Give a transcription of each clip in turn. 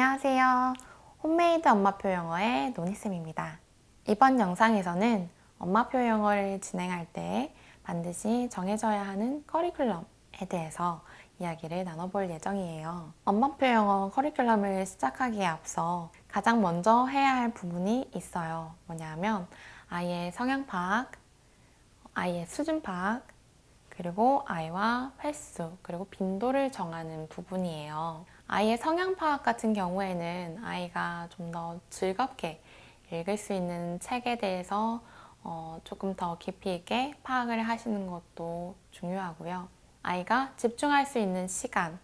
안녕하세요. 홈메이드 엄마표 영어의 노니쌤입니다. 이번 영상에서는 엄마표 영어를 진행할 때 반드시 정해져야 하는 커리큘럼에 대해서 이야기를 나눠볼 예정이에요. 엄마표 영어 커리큘럼을 시작하기에 앞서 가장 먼저 해야 할 부분이 있어요. 뭐냐면 아이의 성향 파악, 아이의 수준 파악, 그리고 아이와 횟수, 그리고 빈도를 정하는 부분이에요. 아이의 성향 파악 같은 경우에는 아이가 좀 더 즐겁게 읽을 수 있는 책에 대해서 어, 조금 더 깊이 있게 파악을 하시는 것도 중요하고요. 아이가 집중할 수 있는 시간,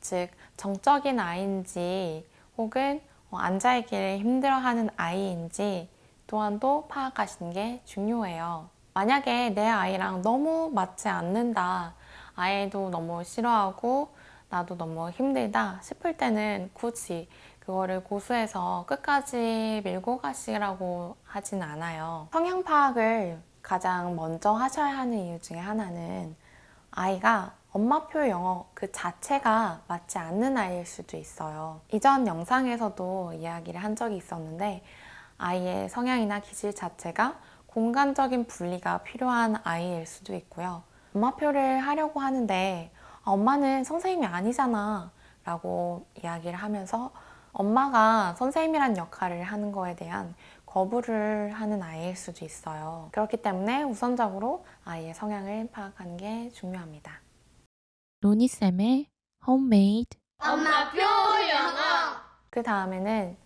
즉 정적인 아이인지 혹은 어, 앉아있기를 힘들어하는 아이인지 또한도 파악하시는 게 중요해요. 만약에 내 아이랑 너무 맞지 않는다, 아이도 너무 싫어하고 나도 너무 힘들다 싶을 때는 굳이 그거를 고수해서 끝까지 밀고 가시라고 하진 않아요. 성향 파악을 가장 먼저 하셔야 하는 이유 중에 하나는 아이가 엄마표 영어 그 자체가 맞지 않는 아이일 수도 있어요. 이전 영상에서도 이야기를 한 적이 있었는데 아이의 성향이나 기질 자체가 공간적인 분리가 필요한 아이일 수도 있고요. 엄마표를 하려고 하는데 아, 엄마는 선생님이 아니잖아 라고 이야기를 하면서 엄마가 선생님이란 역할을 하는 거에 대한 거부를 하는 아이일 수도 있어요. 그렇기 때문에 우선적으로 아이의 성향을 파악하는 게 중요합니다. 로니쌤의 홈메이드 엄마 표 영어 그 다음에는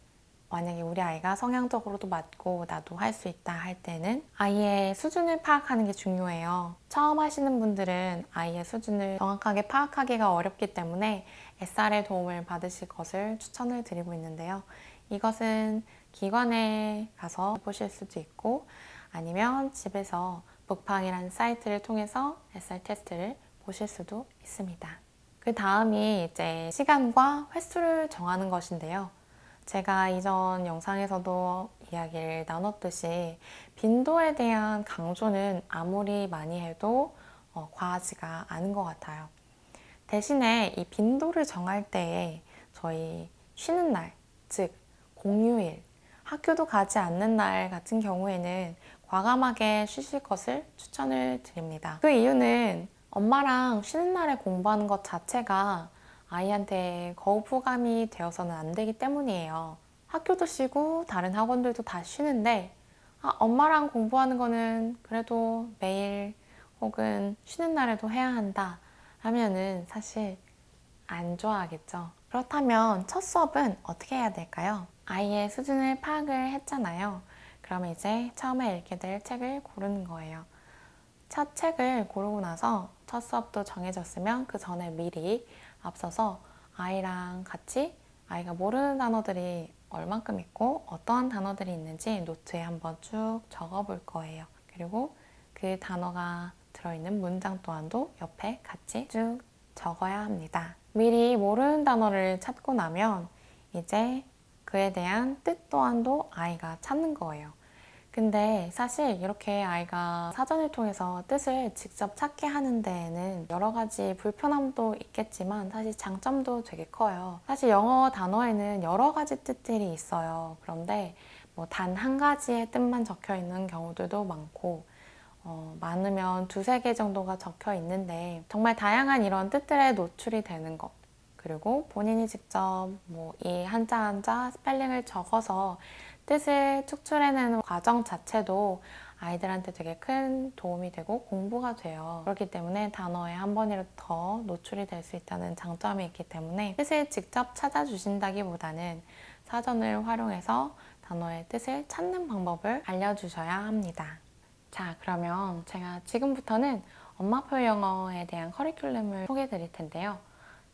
만약에 우리 아이가 성향적으로도 맞고 나도 할 수 있다 할 때는 아이의 수준을 파악하는 게 중요해요. 처음 하시는 분들은 아이의 수준을 정확하게 파악하기가 어렵기 때문에 SR의 도움을 받으실 것을 추천을 드리고 있는데요. 이것은 기관에 가서 보실 수도 있고 아니면 집에서 북팡이라는 사이트를 통해서 SR 테스트를 보실 수도 있습니다. 그 다음이 이제 시간과 횟수를 정하는 것인데요. 제가 이전 영상에서도 이야기를 나눴듯이 빈도에 대한 강조는 아무리 많이 해도 어, 과하지가 않은 것 같아요. 대신에 이 빈도를 정할 때에 저희 쉬는 날, 즉 공휴일, 학교도 가지 않는 날 같은 경우에는 과감하게 쉬실 것을 추천을 드립니다. 그 이유는 엄마랑 쉬는 날에 공부하는 것 자체가 아이한테 거부감이 되어서는 안 되기 때문이에요. 학교도 쉬고 다른 학원들도 다 쉬는데 아, 엄마랑 공부하는 거는 그래도 매일 혹은 쉬는 날에도 해야 한다 하면은 사실 안 좋아하겠죠. 그렇다면 첫 수업은 어떻게 해야 될까요? 아이의 수준을 파악을 했잖아요. 그러면 이제 처음에 읽게 될 책을 고르는 거예요. 첫 책을 고르고 나서 첫 수업도 정해졌으면 그 전에 미리 앞서서 아이랑 같이 아이가 모르는 단어들이 얼만큼 있고 어떠한 단어들이 있는지 노트에 한번 쭉 적어 볼 거예요. 그리고 그 단어가 들어있는 문장 또한도 옆에 같이 쭉 적어야 합니다. 미리 모르는 단어를 찾고 나면 이제 그에 대한 뜻 또한도 아이가 찾는 거예요. 근데 사실 이렇게 아이가 사전을 통해서 뜻을 직접 찾게 하는 데에는 여러 가지 불편함도 있겠지만 사실 장점도 되게 커요. 사실 영어 단어에는 여러 가지 뜻들이 있어요. 그런데 뭐 단 한 가지의 뜻만 적혀 있는 경우들도 많고 어, 많으면 두세 개 정도가 적혀 있는데 정말 다양한 이런 뜻들에 노출이 되는 것 그리고 본인이 직접 뭐 이 한자 한자 스펠링을 적어서 뜻을 축출해내는 과정 자체도 아이들한테 되게 큰 도움이 되고 공부가 돼요. 그렇기 때문에 단어에 한 번이라도 더 노출이 될 수 있다는 장점이 있기 때문에 뜻을 직접 찾아주신다기보다는 사전을 활용해서 단어의 뜻을 찾는 방법을 알려주셔야 합니다. 자, 그러면 제가 지금부터는 엄마표 영어에 대한 커리큘럼을 소개해 드릴 텐데요.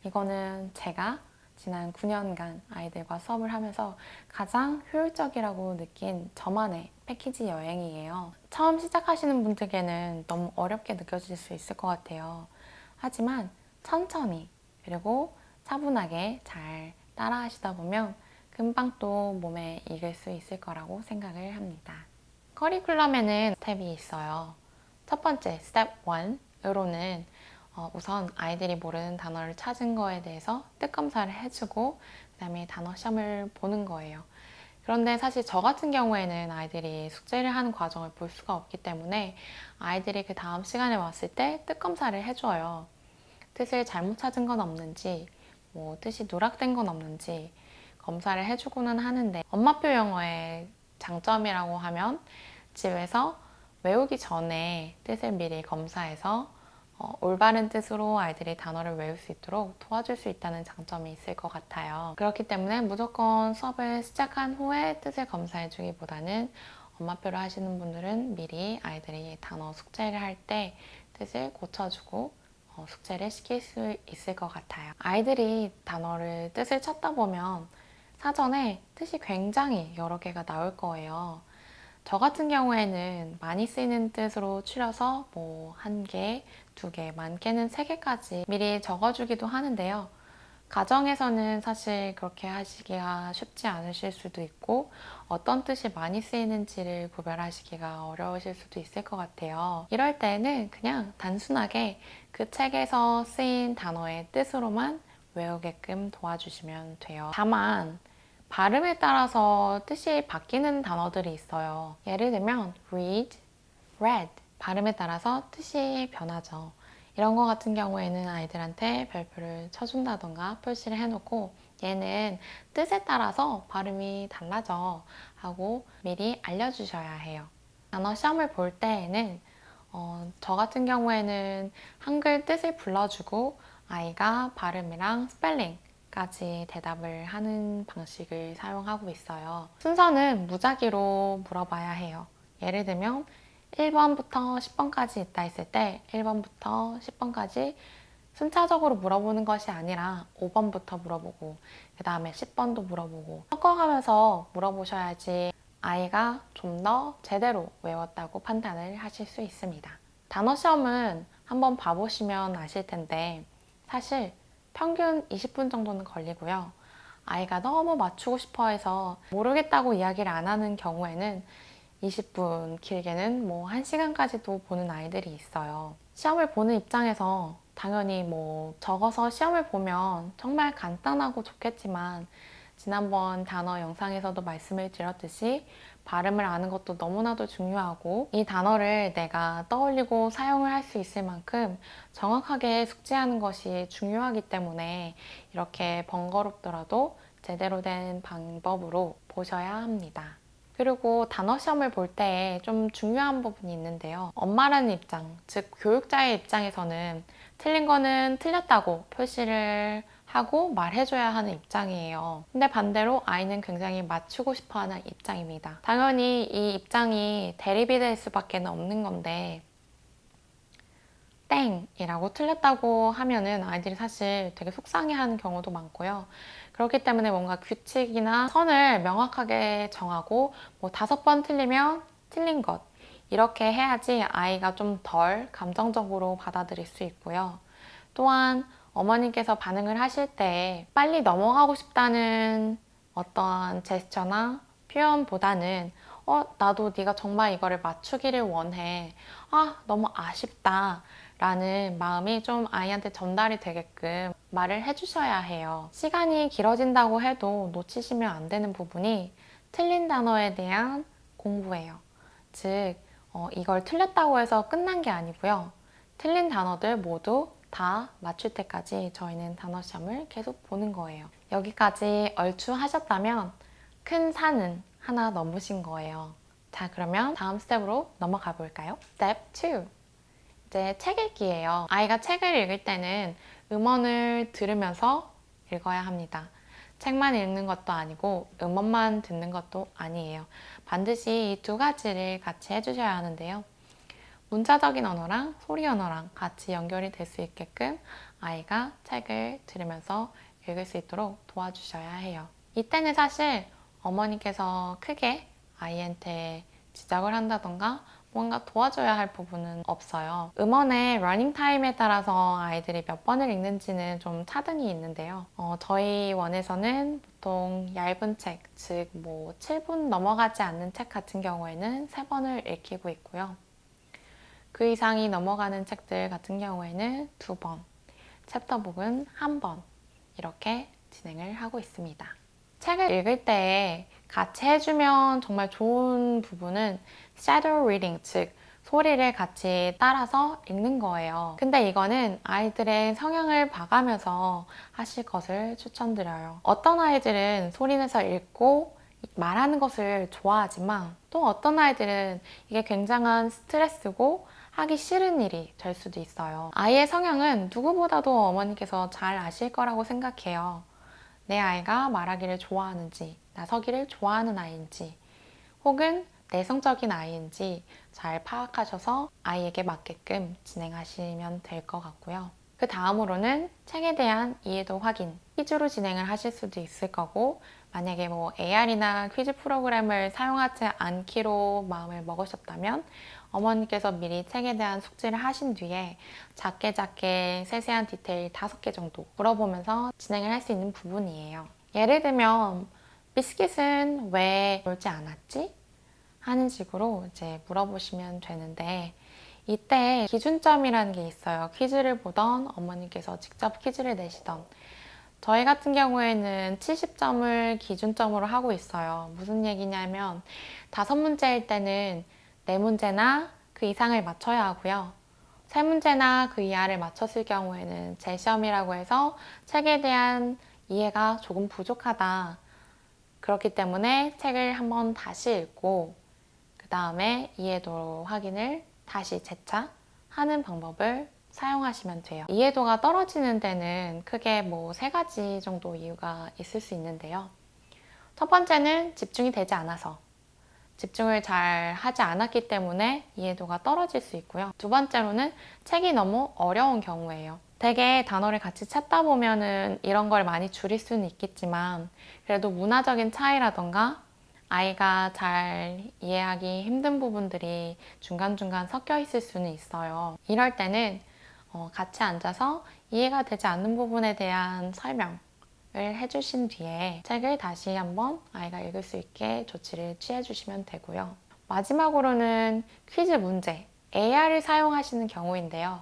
이거는 제가 지난 9년간 아이들과 수업을 하면서 가장 효율적이라고 느낀 저만의 패키지 여행이에요. 처음 시작하시는 분들께는 너무 어렵게 느껴질 수 있을 것 같아요. 하지만 천천히 그리고 차분하게 잘 따라 하시다 보면 금방 또 몸에 익을 수 있을 거라고 생각을 합니다. 커리큘럼에는 스텝이 있어요. 첫 번째 스텝 1으로는 어, 우선 아이들이 모르는 단어를 찾은 거에 대해서 뜻 검사를 해주고 그 그다음에 단어 시험을 보는 거예요. 그런데 사실 저 같은 경우에는 아이들이 숙제를 하는 과정을 볼 수가 없기 때문에 아이들이 그 다음 시간에 왔을 때 뜻 검사를 해줘요. 뜻을 잘못 찾은 건 없는지, 뭐 뜻이 누락된 건 없는지 검사를 해주고는 하는데 엄마표 영어의 장점이라고 하면 집에서 외우기 전에 뜻을 미리 검사해서 어, 올바른 뜻으로 아이들이 단어를 외울 수 있도록 도와줄 수 있다는 장점이 있을 것 같아요. 그렇기 때문에 무조건 수업을 시작한 후에 뜻을 검사해 주기보다는 엄마표를 하시는 분들은 미리 아이들이 단어 숙제를 할 때 뜻을 고쳐주고 어, 숙제를 시킬 수 있을 것 같아요. 아이들이 단어를 뜻을 찾다 보면 사전에 뜻이 굉장히 여러 개가 나올 거예요. 저 같은 경우에는 많이 쓰이는 뜻으로 추려서 뭐 한 개, 두 개, 많게는 세 개까지 미리 적어주기도 하는데요. 가정에서는 사실 그렇게 하시기가 쉽지 않으실 수도 있고 어떤 뜻이 많이 쓰이는지를 구별하시기가 어려우실 수도 있을 것 같아요. 이럴 때는 그냥 단순하게 그 책에서 쓰인 단어의 뜻으로만 외우게끔 도와주시면 돼요. 다만 발음에 따라서 뜻이 바뀌는 단어들이 있어요. 예를 들면 read, read 발음에 따라서 뜻이 변하죠. 이런 거 같은 경우에는 아이들한테 별표를 쳐준다던가 표시를 해놓고 얘는 뜻에 따라서 발음이 달라져 하고 미리 알려주셔야 해요. 단어 시험을 볼 때에는 어, 저 같은 경우에는 한글 뜻을 불러주고 아이가 발음이랑 스펠링 까지 대답을 하는 방식을 사용하고 있어요. 순서는 무작위로 물어봐야 해요. 예를 들면 1번부터 10번까지 있다 했을 때 1번부터 10번까지 순차적으로 물어보는 것이 아니라 5번부터 물어보고 그 다음에 10번도 물어보고 섞어가면서 물어보셔야지 아이가 좀 더 제대로 외웠다고 판단을 하실 수 있습니다. 단어 시험은 한번 봐보시면 아실 텐데 사실 평균 20분 정도는 걸리고요. 아이가 너무 맞추고 싶어 해서 모르겠다고 이야기를 안 하는 경우에는 20분, 길게는 뭐 1시간까지도 보는 아이들이 있어요. 시험을 보는 입장에서 당연히 뭐 적어서 시험을 보면 정말 간단하고 좋겠지만 지난번 단어 영상에서도 말씀을 드렸듯이 발음을 아는 것도 너무나도 중요하고 이 단어를 내가 떠올리고 사용을 할 수 있을 만큼 정확하게 숙지하는 것이 중요하기 때문에 이렇게 번거롭더라도 제대로 된 방법으로 보셔야 합니다. 그리고 단어 시험을 볼 때 좀 중요한 부분이 있는데요. 엄마라는 입장, 즉 교육자의 입장에서는 틀린 거는 틀렸다고 표시를 하고 말해줘야 하는 입장이에요. 근데 반대로 아이는 굉장히 맞추고 싶어 하는 입장입니다. 당연히 이 입장이 대립이 될 수밖에 없는 건데, 땡 이라고 틀렸다고 하면은 아이들이 사실 되게 속상해 하는 경우도 많고요. 그렇기 때문에 뭔가 규칙이나 선을 명확하게 정하고 뭐 다섯 번 틀리면 틀린 것 이렇게 해야지 아이가 좀 덜 감정적으로 받아들일 수 있고요. 또한 어머님께서 반응을 하실 때 빨리 넘어가고 싶다는 어떤 제스처나 표현보다는 어, 나도 네가 정말 이거를 맞추기를 원해. 아, 너무 아쉽다. 라는 마음이 좀 아이한테 전달이 되게끔 말을 해주셔야 해요. 시간이 길어진다고 해도 놓치시면 안 되는 부분이 틀린 단어에 대한 공부예요. 즉, 어, 이걸 틀렸다고 해서 끝난 게 아니고요. 틀린 단어들 모두 다 맞출 때까지 저희는 단어 시험을 계속 보는 거예요. 여기까지 얼추 하셨다면 큰 산은 하나 넘으신 거예요. 자, 그러면 다음 스텝으로 넘어가 볼까요? 스텝 2. 이제 책 읽기예요. 아이가 책을 읽을 때는 음원을 들으면서 읽어야 합니다. 책만 읽는 것도 아니고 음원만 듣는 것도 아니에요. 반드시 이 두 가지를 같이 해주셔야 하는데요. 문자적인 언어랑 소리 언어랑 같이 연결이 될 수 있게끔 아이가 책을 들으면서 읽을 수 있도록 도와주셔야 해요. 이때는 사실 어머니께서 크게 아이한테 지적을 한다던가 뭔가 도와줘야 할 부분은 없어요. 음원의 러닝 타임에 따라서 아이들이 몇 번을 읽는지는 좀 차등이 있는데요. 어, 저희 원에서는 보통 얇은 책, 즉 뭐 7분 넘어가지 않는 책 같은 경우에는 3번을 읽히고 있고요. 그 이상이 넘어가는 책들 같은 경우에는 두 번, 챕터북은 한 번, 이렇게 진행을 하고 있습니다. 책을 읽을 때 같이 해주면 정말 좋은 부분은 shadow reading, 즉 소리를 같이 따라서 읽는 거예요. 근데 이거는 아이들의 성향을 봐가면서 하실 것을 추천드려요. 어떤 아이들은 소리 내서 읽고 말하는 것을 좋아하지만 또 어떤 아이들은 이게 굉장한 스트레스고 하기 싫은 일이 될 수도 있어요. 아이의 성향은 누구보다도 어머니께서 잘 아실 거라고 생각해요. 내 아이가 말하기를 좋아하는지, 나서기를 좋아하는 아이인지, 혹은 내성적인 아이인지 잘 파악하셔서 아이에게 맞게끔 진행하시면 될 것 같고요. 그 다음으로는 책에 대한 이해도 확인, 퀴즈로 진행을 하실 수도 있을 거고, 만약에 뭐 AR이나 퀴즈 프로그램을 사용하지 않기로 마음을 먹으셨다면 어머니께서 미리 책에 대한 숙지를 하신 뒤에 작게 작게 세세한 디테일 다섯 개 정도 물어보면서 진행을 할 수 있는 부분이에요. 예를 들면 비스킷은 왜 놀지 않았지? 하는 식으로 이제 물어보시면 되는데 이때 기준점이라는 게 있어요. 퀴즈를 보던 어머니께서 직접 퀴즈를 내시던 저희 같은 경우에는 70점을 기준점으로 하고 있어요. 무슨 얘기냐면 다섯 문제일 때는 네 문제나 그 이상을 맞춰야 하고요. 세 문제나 그 이하를 맞췄을 경우에는 재시험이라고 해서 책에 대한 이해가 조금 부족하다. 그렇기 때문에 책을 한번 다시 읽고 그 다음에 이해도 확인을 다시 재차 하는 방법을 사용하시면 돼요. 이해도가 떨어지는 데는 크게 뭐 세 가지 정도 이유가 있을 수 있는데요. 첫 번째는 집중이 되지 않아서 집중을 잘 하지 않았기 때문에 이해도가 떨어질 수 있고요. 두 번째로는 책이 너무 어려운 경우예요. 되게 단어를 같이 찾다 보면은 이런 걸 많이 줄일 수는 있겠지만 그래도 문화적인 차이라던가 아이가 잘 이해하기 힘든 부분들이 중간중간 섞여 있을 수는 있어요. 이럴 때는 어, 같이 앉아서 이해가 되지 않는 부분에 대한 설명을 해주신 뒤에 책을 다시 한번 아이가 읽을 수 있게 조치를 취해 주시면 되고요. 마지막으로는 퀴즈 문제, AR을 사용하시는 경우인데요.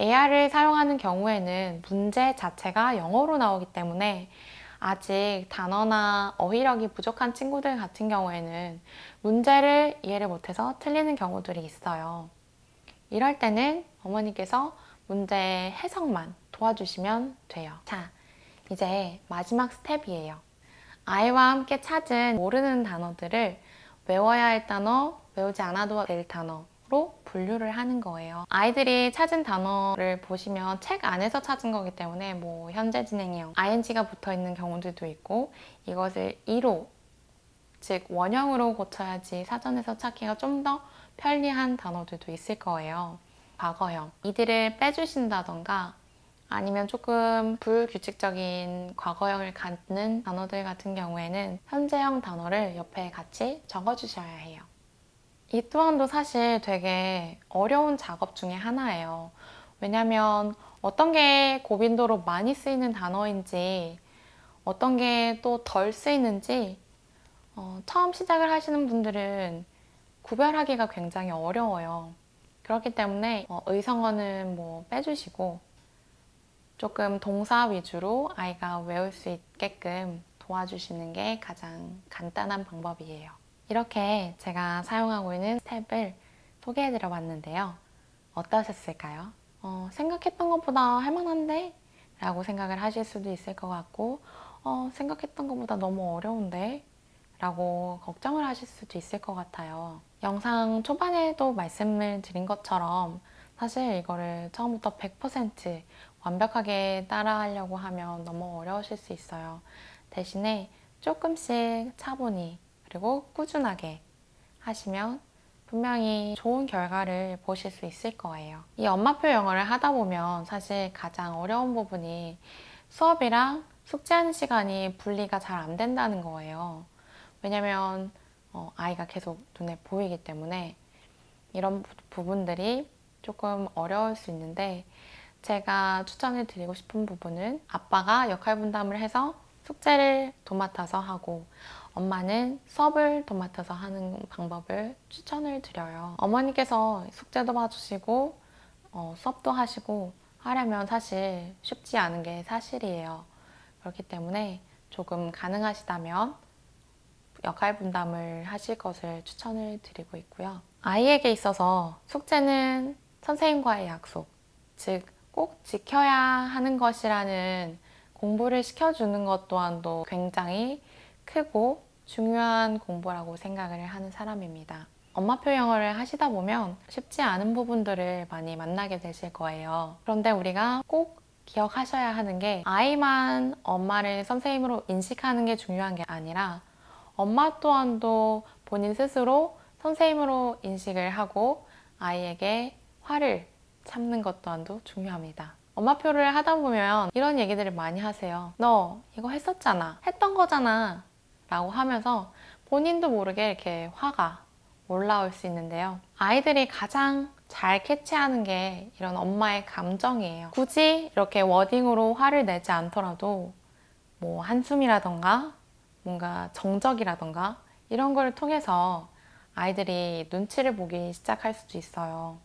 AR을 사용하는 경우에는 문제 자체가 영어로 나오기 때문에 아직 단어나 어휘력이 부족한 친구들 같은 경우에는 문제를 이해를 못해서 틀리는 경우들이 있어요. 이럴 때는 어머니께서 문제 해석만 도와주시면 돼요. 자, 이제 마지막 스텝이에요. 아이와 함께 찾은 모르는 단어들을 외워야 할 단어, 외우지 않아도 될 단어로 분류를 하는 거예요. 아이들이 찾은 단어를 보시면 책 안에서 찾은 거기 때문에 뭐 현재 진행형 ing가 붙어 있는 경우들도 있고 이것을 2로 즉 원형으로 고쳐야지 사전에서 찾기가 좀 더 편리한 단어들도 있을 거예요. 과거형 이들을 빼주신다던가 아니면 조금 불규칙적인 과거형을 갖는 단어들 같은 경우에는 현재형 단어를 옆에 같이 적어주셔야 해요. 이 또한도 사실 되게 어려운 작업 중에 하나예요. 왜냐면 어떤 게 고빈도로 많이 쓰이는 단어인지 어떤 게 또 덜 쓰이는지 어, 처음 시작을 하시는 분들은 구별하기가 굉장히 어려워요. 그렇기 때문에 어, 의성어는 뭐 빼주시고 조금 동사 위주로 아이가 외울 수 있게끔 도와주시는 게 가장 간단한 방법이에요. 이렇게 제가 사용하고 있는 스텝을 소개해 드려 봤는데요. 어떠셨을까요? 어, 생각했던 것보다 할만한데? 라고 생각을 하실 수도 있을 것 같고, 어, 생각했던 것보다 너무 어려운데? 라고 걱정을 하실 수도 있을 것 같아요. 영상 초반에도 말씀을 드린 것처럼 사실 이거를 처음부터 100% 완벽하게 따라하려고 하면 너무 어려우실 수 있어요. 대신에 조금씩 차분히 그리고 꾸준하게 하시면 분명히 좋은 결과를 보실 수 있을 거예요. 이 엄마표 영어를 하다 보면 사실 가장 어려운 부분이 수업이랑 숙제하는 시간이 분리가 잘 안 된다는 거예요. 왜냐면 어, 아이가 계속 눈에 보이기 때문에 이런 부- 부분들이 조금 어려울 수 있는데 제가 추천을 드리고 싶은 부분은 아빠가 역할 분담을 해서 숙제를 도맡아서 하고 엄마는 수업을 도맡아서 하는 방법을 추천을 드려요. 어머니께서 숙제도 봐주시고 어, 수업도 하시고 하려면 사실 쉽지 않은 게 사실이에요. 그렇기 때문에 조금 가능하시다면 역할 분담을 하실 것을 추천을 드리고 있고요. 아이에게 있어서 숙제는 선생님과의 약속, 즉 꼭 지켜야 하는 것이라는 공부를 시켜주는 것 또한도 굉장히 크고 중요한 공부라고 생각을 하는 사람입니다. 엄마표 영어를 하시다 보면 쉽지 않은 부분들을 많이 만나게 되실 거예요. 그런데 우리가 꼭 기억하셔야 하는 게 아이만 엄마를 선생님으로 인식하는 게 중요한 게 아니라 엄마 또한도 본인 스스로 선생님으로 인식을 하고 아이에게 화를 참는 것 또한도 중요합니다. 엄마표를 하다 보면 이런 얘기들을 많이 하세요. 너 이거 했었잖아. 했던 거잖아. 라고 하면서 본인도 모르게 이렇게 화가 올라올 수 있는데요. 아이들이 가장 잘 캐치하는 게 이런 엄마의 감정이에요. 굳이 이렇게 워딩으로 화를 내지 않더라도 뭐 한숨이라던가 뭔가 정적이라던가 이런 걸 통해서 아이들이 눈치를 보기 시작할 수도 있어요.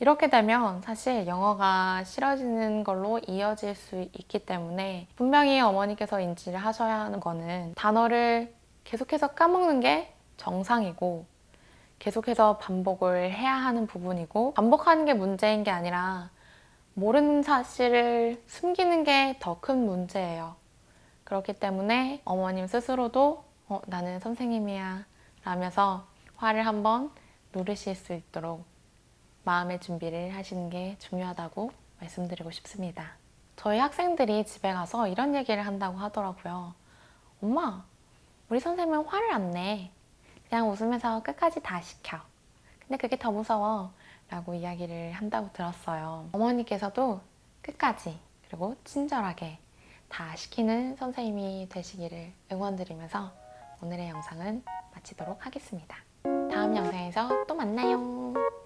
이렇게 되면 사실 영어가 싫어지는 걸로 이어질 수 있기 때문에 분명히 어머니께서 인지를 하셔야 하는 거는 단어를 계속해서 까먹는 게 정상이고 계속해서 반복을 해야 하는 부분이고 반복하는 게 문제인 게 아니라 모르는 사실을 숨기는 게 더 큰 문제예요. 그렇기 때문에 어머님 스스로도 어, 나는 선생님이야 라면서 화를 한번 누르실 수 있도록 마음의 준비를 하시는 게 중요하다고 말씀드리고 싶습니다. 저희 학생들이 집에 가서 이런 얘기를 한다고 하더라고요. 엄마, 우리 선생님은 화를 안 내. 그냥 웃으면서 끝까지 다 시켜. 근데 그게 더 무서워. 라고 이야기를 한다고 들었어요. 어머니께서도 끝까지 그리고 친절하게 다 시키는 선생님이 되시기를 응원드리면서 오늘의 영상은 마치도록 하겠습니다. 다음 영상에서 또 만나요.